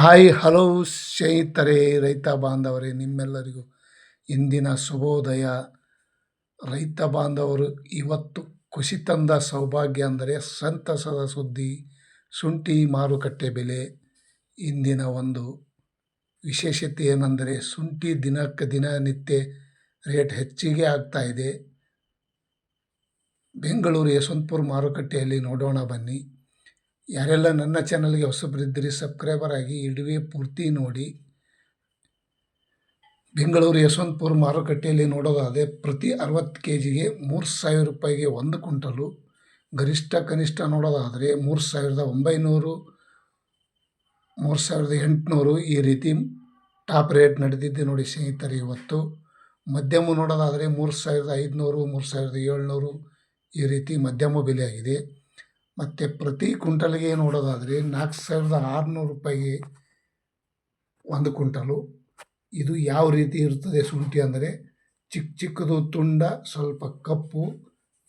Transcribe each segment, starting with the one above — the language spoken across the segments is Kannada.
ಹಾಯ್, ಹಲೋ ಸ್ನೇಹಿತರೆ, ರೈತ ಬಾಂಧವರೇ, ನಿಮ್ಮೆಲ್ಲರಿಗೂ ಇಂದಿನ ಶುಭೋದಯ. ರೈತ ಬಾಂಧವರು ಇವತ್ತು ಖುಷಿ ತಂದ ಸೌಭಾಗ್ಯ ಅಂದರೆ ಸಂತಸದ ಸುದ್ದಿ, ಶುಂಠಿ ಮಾರುಕಟ್ಟೆ ಬೆಲೆ. ಇಂದಿನ ಒಂದು ವಿಶೇಷತೆ ಏನೆಂದರೆ ಶುಂಠಿ ದಿನಕ್ಕೆ ದಿನನಿತ್ಯ ರೇಟ್ ಹೆಚ್ಚಿಗೆ ಆಗ್ತಾ ಇದೆ. ಬೆಂಗಳೂರು ಯಶವಂತಪುರ ಮಾರುಕಟ್ಟೆಯಲ್ಲಿ ನೋಡೋಣ ಬನ್ನಿ. ಯಾರೆಲ್ಲ ನನ್ನ ಚಾನಲ್ಗೆ ಹೊಸಬರಿದ್ದೀರಿ ಸಬ್ಸ್ಕ್ರೈಬರ್ ಆಗಿ ಇಡುವೆ ಪೂರ್ತಿ ನೋಡಿ. ಬೆಂಗಳೂರು ಯಶವಂತಪುರ ಮಾರುಕಟ್ಟೆಯಲ್ಲಿ ನೋಡೋದಾದರೆ ಪ್ರತಿ ಅರವತ್ತು ಕೆ ಜಿಗೆ ಮೂರು ಸಾವಿರ ರೂಪಾಯಿಗೆ ಒಂದು ಕ್ವಿಂಟಲು. ಗರಿಷ್ಠ ಕನಿಷ್ಠ ನೋಡೋದಾದರೆ ಮೂರು ಸಾವಿರದ ಒಂಬೈನೂರು, ಮೂರು ಸಾವಿರದ ಎಂಟುನೂರು ಈ ರೀತಿ ಟಾಪ್ ರೇಟ್ ನಡೆದಿದ್ದೆ ನೋಡಿ ಸ್ನೇಹಿತರೆ ಇವತ್ತು. ಮಧ್ಯಮ ನೋಡೋದಾದರೆ ಮೂರು ಸಾವಿರದ ಐದುನೂರು, ಮೂರು ಸಾವಿರದ ಏಳ್ನೂರು ಈ ರೀತಿ ಮಧ್ಯಮ ಬೆಲೆ ಆಗಿದೆ. ಮತ್ತು ಪ್ರತಿ ಕುಂಟಲ್ಗೆ ನೋಡೋದಾದರೆ ನಾಲ್ಕು ಸಾವಿರದ ಆರುನೂರು ರೂಪಾಯಿಗೆ ಒಂದು ಕುಂಟಲು ಇದು ಯಾವ ರೀತಿ ಇರುತ್ತದೆ ಶುಂಠಿ ಅಂದರೆ ಚಿಕ್ಕ ಚಿಕ್ಕದು, ತುಂಡ, ಸ್ವಲ್ಪ ಕಪ್ಪು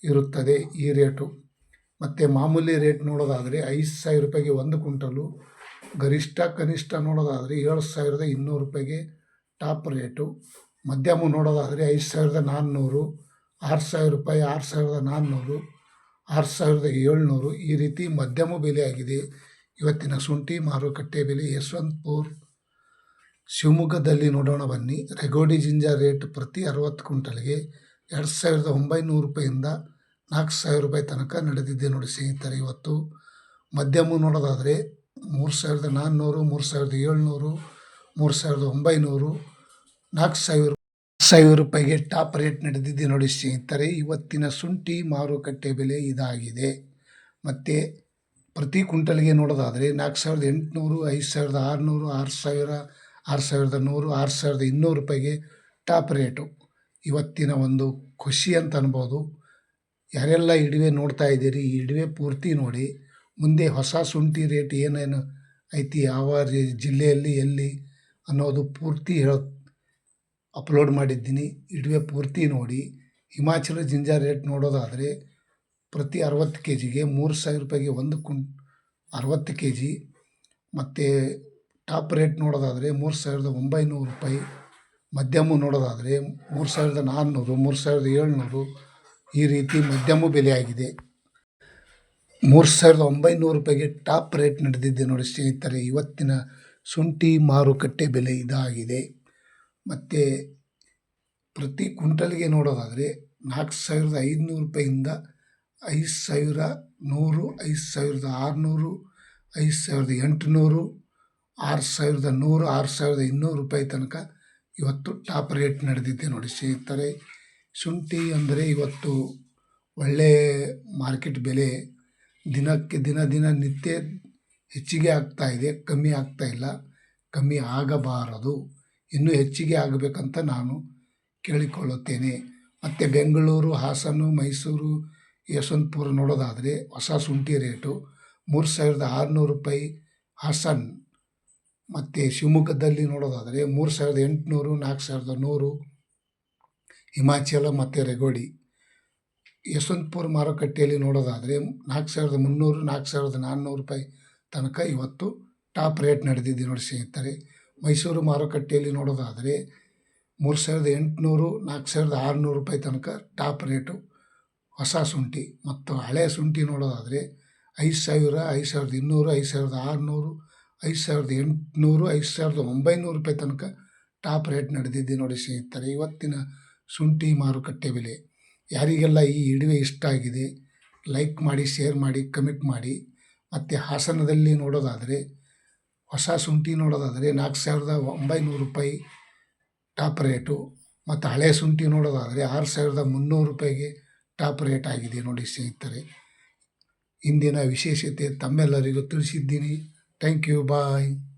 ಇರುತ್ತದೆ ಈ ರೇಟು. ಮತ್ತು ಮಾಮೂಲಿ ರೇಟ್ ನೋಡೋದಾದರೆ ಐದು ಸಾವಿರ ರೂಪಾಯಿಗೆ ಒಂದು ಕುಂಟಲು ಗರಿಷ್ಠ ಕನಿಷ್ಠ ನೋಡೋದಾದರೆ ಏಳು ಸಾವಿರದ ಇನ್ನೂರು ರೂಪಾಯಿಗೆ ಟಾಪ್ ರೇಟು. ಮಧ್ಯಮ ನೋಡೋದಾದರೆ ಐದು ಸಾವಿರದ ನಾನ್ನೂರು, ಆರು ಸಾವಿರ ರೂಪಾಯಿ, ಆರು ಸಾವಿರದ ನಾನ್ನೂರು. ಆರು ಸಾವಿರದ ಏಳ್ನೂರು ಈ ರೀತಿ ಮಧ್ಯಮ ಬೆಲೆ ಆಗಿದೆ ಇವತ್ತಿನ ಶುಂಠಿ ಮಾರುಕಟ್ಟೆ ಬೆಲೆ ಯಶವಂತಪುರ್ ಶಿವಮೊಗ್ಗದಲ್ಲಿ ನೋಡೋಣ ಬನ್ನಿ. ರೆಗೋಡಿ ಜಿಂಜಾ ರೇಟ್ ಪ್ರತಿ ಅರವತ್ತು ಕ್ವಿಂಟಲ್ಗೆ ಎರಡು ಸಾವಿರದ ಒಂಬೈನೂರು ರೂಪಾಯಿಂದ ನಾಲ್ಕು ಸಾವಿರ ರೂಪಾಯಿ ತನಕ ನಡೆದಿದ್ದೆ ನೋಡಿ ಸ್ನೇಹಿತರೆ. ಇವತ್ತು ಮಧ್ಯಮ ನೋಡೋದಾದರೆ ಮೂರು ಸಾವಿರದ ನಾನ್ನೂರು, ಮೂರು ಸಾವಿರದ ಏಳ್ನೂರು, ಮೂರು ಸಾವಿರದ ಒಂಬೈನೂರು, ನಾಲ್ಕು ಸಾವಿರ ಸಾವಿರ ರೂಪಾಯಿಗೆ ಟಾಪ್ ರೇಟ್ ನಡೆದಿದೆ ನೋಡಿ ಸ್ನೇಹಿತರೆ. ಇವತ್ತಿನ ಶುಂಠಿ ಮಾರುಕಟ್ಟೆ ಬೆಲೆ ಇದಾಗಿದೆ. ಮತ್ತು ಪ್ರತಿ ಕುಂಟಲ್ಗೆ ನೋಡೋದಾದರೆ ನಾಲ್ಕು ಸಾವಿರದ ಎಂಟುನೂರು, ಐದು ಸಾವಿರದ ಆರುನೂರು, ಆರು ಸಾವಿರ, ಆರು ಸಾವಿರದ ನೂರು, ಆರು ಸಾವಿರದ ಇನ್ನೂರು ರೂಪಾಯಿಗೆ ಟಾಪ್ ರೇಟು. ಇವತ್ತಿನ ಒಂದು ಖುಷಿ ಅಂತ ಅನ್ಬೋದು. ಯಾರೆಲ್ಲ ಇಡುವೆ ನೋಡ್ತಾ ಇದ್ದೀರಿ, ಈ ಇಡುವೆ ಪೂರ್ತಿ ನೋಡಿ. ಮುಂದೆ ಹೊಸ ಶುಂಠಿ ರೇಟ್ ಏನೇನು ಐತಿ, ಯಾವ ಜಿಲ್ಲೆಯಲ್ಲಿ ಎಲ್ಲಿ ಅನ್ನೋದು ಪೂರ್ತಿ ಹೇಳ ಅಪ್ಲೋಡ್ ಮಾಡಿದ್ದೀನಿ. ಇಡುವೆ ಪೂರ್ತಿ ನೋಡಿ. ಹಿಮಾಚಲ ಜಿಂಜರ್ ರೇಟ್ ನೋಡೋದಾದರೆ ಪ್ರತಿ ಅರವತ್ತು ಕೆ ಜಿಗೆ ಮೂರು ಸಾವಿರ ರೂಪಾಯಿಗೆ ಒಂದು ಕುಂ, ಅರವತ್ತು ಕೆ ಜಿ ಮತ್ತು ಟಾಪ್ ರೇಟ್ ನೋಡೋದಾದರೆ ಮೂರು ಸಾವಿರದ ಒಂಬೈನೂರು ರೂಪಾಯಿ. ಮಧ್ಯಮ ನೋಡೋದಾದರೆ ಮೂರು ಸಾವಿರದ ನಾನ್ನೂರು, ಮೂರು ಸಾವಿರದ ಏಳ್ನೂರು ಈ ರೀತಿ ಮಧ್ಯಮ ಬೆಲೆ ಆಗಿದೆ. ಮೂರು ಸಾವಿರದ ಒಂಬೈನೂರು ರೂಪಾಯಿಗೆ ಟಾಪ್ ರೇಟ್ ನಡೆದಿದ್ದೆ ನೋಡಿ ಸ್ನೇಹಿತರೆ. ಇವತ್ತಿನ ಶುಂಠಿ ಮಾರುಕಟ್ಟೆ ಬೆಲೆ ಇದಾಗಿದೆ. ಮತ್ತು ಪ್ರತಿ ಕುಂಟಲ್ಗೆ ನೋಡೋದಾದರೆ ನಾಲ್ಕು ಸಾವಿರದ ಐದುನೂರು ರೂಪಾಯಿಂದ ಐದು ಸಾವಿರ ನೂರು, ಐದು ಸಾವಿರದ ಆರುನೂರು, ಐದು ಸಾವಿರದ ಎಂಟುನೂರು, ಆರು ಸಾವಿರದ ನೂರು, ಆರು ಸಾವಿರದ ಇನ್ನೂರು ರೂಪಾಯಿ ತನಕ ಇವತ್ತು ಟಾಪ್ ರೇಟ್ ನಡೆದಿದೆ ನೋಡಿ ಸ್ನೇಹಿತರೆ. ಶುಂಠಿ ಅಂದರೆ ಇವತ್ತು ಒಳ್ಳೆಯ ಮಾರ್ಕೆಟ್ ಬೆಲೆ. ದಿನಕ್ಕೆ ದಿನ ದಿನ ನಿತ್ಯ ಹೆಚ್ಚಿಗೆ ಆಗ್ತಾ ಇದೆ, ಕಮ್ಮಿ ಆಗ್ತಾ ಇಲ್ಲ, ಕಮ್ಮಿ ಆಗಬಾರದು. ಇನ್ನೂ ಹೆಚ್ಚಿಗೆ ಆಗಬೇಕಂತ ನಾನು ಕೇಳಿಕೊಳ್ಳುತ್ತೇನೆ. ಮತ್ತು ಬೆಂಗಳೂರು, ಹಾಸನ, ಮೈಸೂರು, ಯಶವಂತಪುರ ನೋಡೋದಾದರೆ ಹೊಸ ಶುಂಠಿ ರೇಟು ಮೂರು ಸಾವಿರದ ಆರುನೂರು ರೂಪಾಯಿ ಹಾಸನ್. ಮತ್ತು ಶಿವಮೊಗ್ಗದಲ್ಲಿ ನೋಡೋದಾದರೆ ಮೂರು ಸಾವಿರದ ಎಂಟುನೂರು, ನಾಲ್ಕು ಸಾವಿರದ ನೂರು, ಹಿಮಾಚಲ ಮತ್ತು ರೆಗೋಡಿ. ಯಶವಂತಪುರ ಮಾರುಕಟ್ಟೆಯಲ್ಲಿ ನೋಡೋದಾದರೆ ನಾಲ್ಕು ಸಾವಿರದ ಮುನ್ನೂರು, ನಾಲ್ಕು ಸಾವಿರದ ನಾನ್ನೂರು ರೂಪಾಯಿ ತನಕ ಇವತ್ತು ಟಾಪ್ ರೇಟ್ ನಡೆದಿದೆ ನೋಡಿ ಸ್ನೇಹಿತರೆ. ಮೈಸೂರು ಮಾರುಕಟ್ಟೆಯಲ್ಲಿ ನೋಡೋದಾದರೆ ಮೂರು ಸಾವಿರದ ಎಂಟುನೂರು, ನಾಲ್ಕು ಸಾವಿರದ ಆರುನೂರು ರೂಪಾಯಿ ತನಕ ಟಾಪ್ ರೇಟು. ಹೊಸ ಶುಂಠಿ ಮತ್ತು ಹಳೆಯ ಶುಂಠಿ ನೋಡೋದಾದರೆ ಐದು ಸಾವಿರ, ಐದು ಸಾವಿರದ ಇನ್ನೂರು, ಐದು ಸಾವಿರದ ಆರುನೂರು, ಐದು ಸಾವಿರದ ಎಂಟುನೂರು, ಐದು ಸಾವಿರದ ಒಂಬೈನೂರು ರೂಪಾಯಿ ತನಕ ಟಾಪ್ ರೇಟ್ ನಡೆದಿದ್ದೆ ನೋಡಿ ಸ್ನೇಹಿತರೆ. ಇವತ್ತಿನ ಶುಂಠಿ ಮಾರುಕಟ್ಟೆ ಬೆಲೆ. ಯಾರಿಗೆಲ್ಲ ಈ ಇಡುವೆ ಇಷ್ಟ ಆಗಿದೆ, ಲೈಕ್ ಮಾಡಿ, ಶೇರ್ ಮಾಡಿ, ಕಮೆಂಟ್ ಮಾಡಿ. ಮತ್ತು ಹಾಸನದಲ್ಲಿ ನೋಡೋದಾದರೆ ಹೊಸ ಶುಂಠಿ ನೋಡೋದಾದರೆ ನಾಲ್ಕು ಸಾವಿರದ ಒಂಬೈನೂರು ರೂಪಾಯಿ ಟಾಪ್ ರೇಟು ಮತ್ತು ಹಳೆ ಶುಂಠಿ ನೋಡೋದಾದರೆ ಆರು ಸಾವಿರದ ಮುನ್ನೂರು ರೂಪಾಯಿಗೆ ಟಾಪ್ ರೇಟ್ ಆಗಿದೆ ನೋಡಿ ಸ್ನೇಹಿತರೆ. ಇಂದಿನ ವಿಶೇಷತೆ ತಮ್ಮೆಲ್ಲರಿಗೂ ತಿಳಿಸಿದ್ದೀನಿ. Thank you, bye.